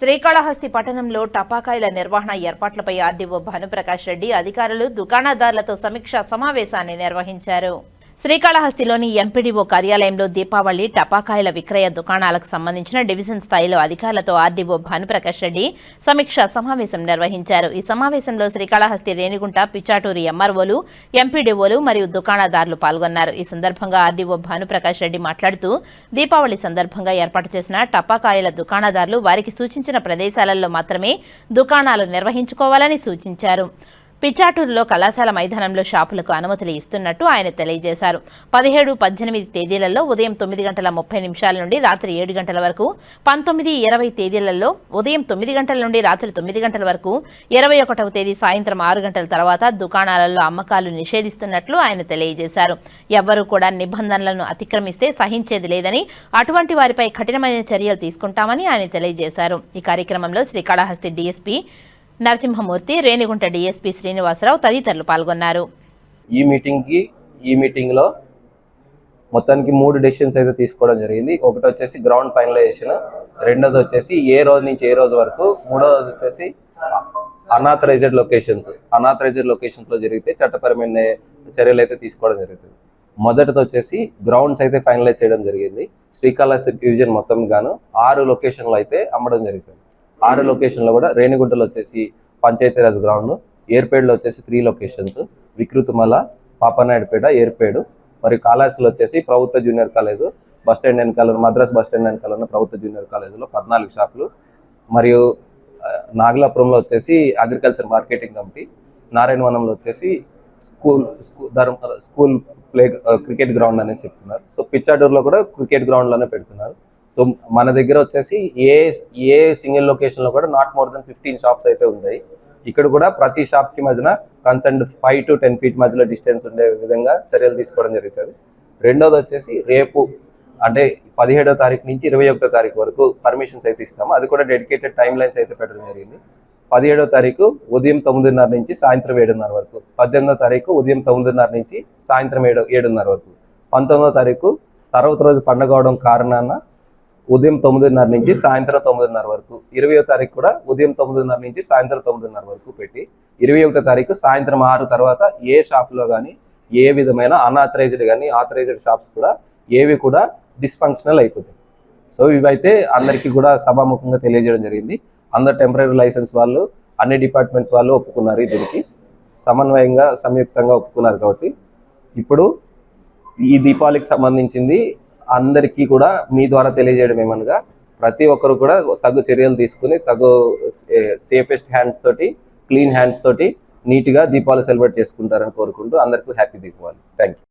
శ్రీకాళహస్తి పట్టణంలో టపాకాయల నిర్వహణ ఏర్పాట్లపై ఆర్డీఓ భానుప్రకాష్ రెడ్డి అధికారులు దుకాణదారులతో సమీక్షా సమావేశాన్ని నిర్వహించారు. శ్రీకాళహస్తిలోని ఎంపీడీఓ కార్యాలయంలో దీపావళి టపాకాయల విక్రయ దుకాణాలకు సంబంధించిన డివిజన్ స్థాయిలో అధికారులతో ఆర్డీఓ భానుప్రకాష్ రెడ్డి సమీక్షా సమావేశం నిర్వహించారు. ఈ సమావేశంలో శ్రీకాళహస్తి రేణిగుంట పిచ్చాటూరి ఎంఆర్ఓలు ఎంపీడీఓలు మరియు దుకాణదారులు పాల్గొన్నారు. ఈ సందర్భంగా ఆర్డీఓ భానుప్రకాష్ రెడ్డి మాట్లాడుతూ దీపావళి సందర్భంగా ఏర్పాటు చేసిన టపాకాయల దుకాణదారులు వారికి సూచించిన ప్రదేశాలలో మాత్రమే దుకాణాలు నిర్వహించుకోవాలని సూచించారు. పిచ్చాటూరులో కళాశాల మైదానంలో షాపులకు అనుమతులు ఇస్తున్నట్టు ఆయన తెలియజేశారు. పదిహేడు పద్దెనిమిది తేదీలలో ఉదయం తొమ్మిది గంటల ముప్పై నిమిషాల నుండి రాత్రి ఏడు గంటల వరకు పంతొమ్మిది ఇరవై తేదీలలో ఉదయం తొమ్మిది గంటల నుండి రాత్రి తొమ్మిది గంటల వరకు ఇరవై ఒకటవ తేదీ సాయంత్రం ఆరు గంటల తర్వాత దుకాణాలలో అమ్మకాలు నిషేధిస్తున్నట్లు ఆయన తెలియజేశారు. ఎవ్వరూ కూడా నిబంధనలను అతిక్రమిస్తే సహించేది లేదని అటువంటి వారిపై కఠినమైన చర్యలు తీసుకుంటామని ఆయన తెలియజేశారు. ఈ కార్యక్రమంలో శ్రీకాళహస్తి డీఎస్పీ నరసింహమూర్తి రేణిగుంట డీఎస్పీ శ్రీనివాసరావు తదితరులు పాల్గొన్నారు. ఈ మీటింగ్కి ఈ మీటింగ్లో మొత్తానికి మూడు డెసిషన్స్ అయితే తీసుకోవడం జరిగింది. ఒకటి వచ్చేసి గ్రౌండ్ ఫైనలైజేషన్ రెండోది వచ్చేసి ఏ రోజు నుంచి ఏ రోజు వరకు మూడోది వచ్చేసి అనాథరైజ్డ్ లొకేషన్స్ అనాథరైజ్డ్ లొకేషన్స్లో జరిగితే చట్టపరమైన చర్యలు అయితే తీసుకోవడం జరుగుతుంది. మొదటిది వచ్చేసి గ్రౌండ్స్ అయితే ఫైనలైజ్ చేయడం జరిగింది. శ్రీకాళహస్తి డివిజన్ మొత్తం గాను ఆరు లొకేషన్లు అయితే అమ్మడం జరుగుతుంది. ఆరు లొకేషన్లో కూడా రేణిగుంటలో వచ్చేసి పంచాయతీరాజ్ గ్రౌండ్ ఏర్పేడులో వచ్చేసి త్రీ లొకేషన్స్ వికృతిమల పాపనాయుడుపేట ఏర్పేడు మరియు కాళహస్తిలో వచ్చేసి ప్రభుత్వ జూనియర్ కాలేజ్ బస్ స్టాండ్ వెనకాల మద్రాస్ బస్ స్టాండ్ వెనకాల ఉన్న ప్రభుత్వ జూనియర్ కాలేజీలో పద్నాలుగు షాపులు మరియు నాగలాపురంలో వచ్చేసి అగ్రికల్చర్ మార్కెటింగ్ కమిటీ నారాయణవనంలో వచ్చేసి school school Dharma school play cricket ground అనేసి చెప్తున్నారు. సో పిచ్చాడూరులో కూడా క్రికెట్ గ్రౌండ్లోనే పెడుతున్నారు. సో మన దగ్గర వచ్చేసి ఏ ఏ సింగిల్ లొకేషన్లో కూడా not more than fifteen shops అయితే ఉంటాయి. ఇక్కడ కూడా ప్రతి షాప్కి మధ్యన concern five to ten feet మధ్యలో డిస్టెన్స్ ఉండే విధంగా చర్యలు తీసుకోవడం జరుగుతుంది. రెండోది వచ్చేసి రేపు అంటే పదిహేడో తారీఖు నుంచి ఇరవై ఒకటో తారీఖు వరకు పర్మిషన్స్ అయితే ఇస్తాము. అది కూడా డెడికేటెడ్ టైం లైన్స్ అయితే పెట్టడం జరిగింది. పదిహేడో తారీఖు ఉదయం తొమ్మిదిన్నర నుంచి సాయంత్రం ఏడున్నర వరకు. పద్దెనిమిదో తారీఖు ఉదయం తొమ్మిదిన్నర నుంచి సాయంత్రం ఏడు ఏడున్నర వరకు. పంతొమ్మిదో తారీఖు తర్వాత రోజు పండగ అవడం కారణాన ఉదయం తొమ్మిదిన్నర నుంచి సాయంత్రం తొమ్మిదిన్నర వరకు. ఇరవయో తారీఖు కూడా ఉదయం తొమ్మిదిన్నర నుంచి సాయంత్రం తొమ్మిదిన్నర వరకు పెట్టి ఇరవై ఒకటో తారీఖు సాయంత్రం ఆరు తర్వాత ఏ షాప్లో కానీ ఏ విధమైన అన్ఆథరైజ్డ్ కానీ ఆథరైజ్డ్ షాప్స్ కూడా ఏవి కూడా డిస్ఫంక్షనల్ అయిపోతాయి. సో ఇవైతే అందరికీ కూడా సభాముఖంగా తెలియజేయడం జరిగింది. అందరు టెంపరీ లైసెన్స్ వాళ్ళు అన్ని డిపార్ట్మెంట్స్ వాళ్ళు ఒప్పుకున్నారు దీనికి. సమన్వయంగా సంయుక్తంగా ఒప్పుకున్నారు కాబట్టి. ఇప్పుడు ఈ దీపావళికి సంబంధించింది అందరికీ కూడా మీ ద్వారా తెలియజేయడం ఏమనగా ప్రతి ఒక్కరు కూడా తగు చర్యలు తీసుకుని తగు సేఫెస్ట్ హ్యాండ్స్ తోటి క్లీన్ హ్యాండ్స్ తోటి నీట్గా దీపావళి సెలబ్రేట్ చేసుకుంటారని కోరుకుంటూ అందరికీ హ్యాపీ దీపావళి. Thank you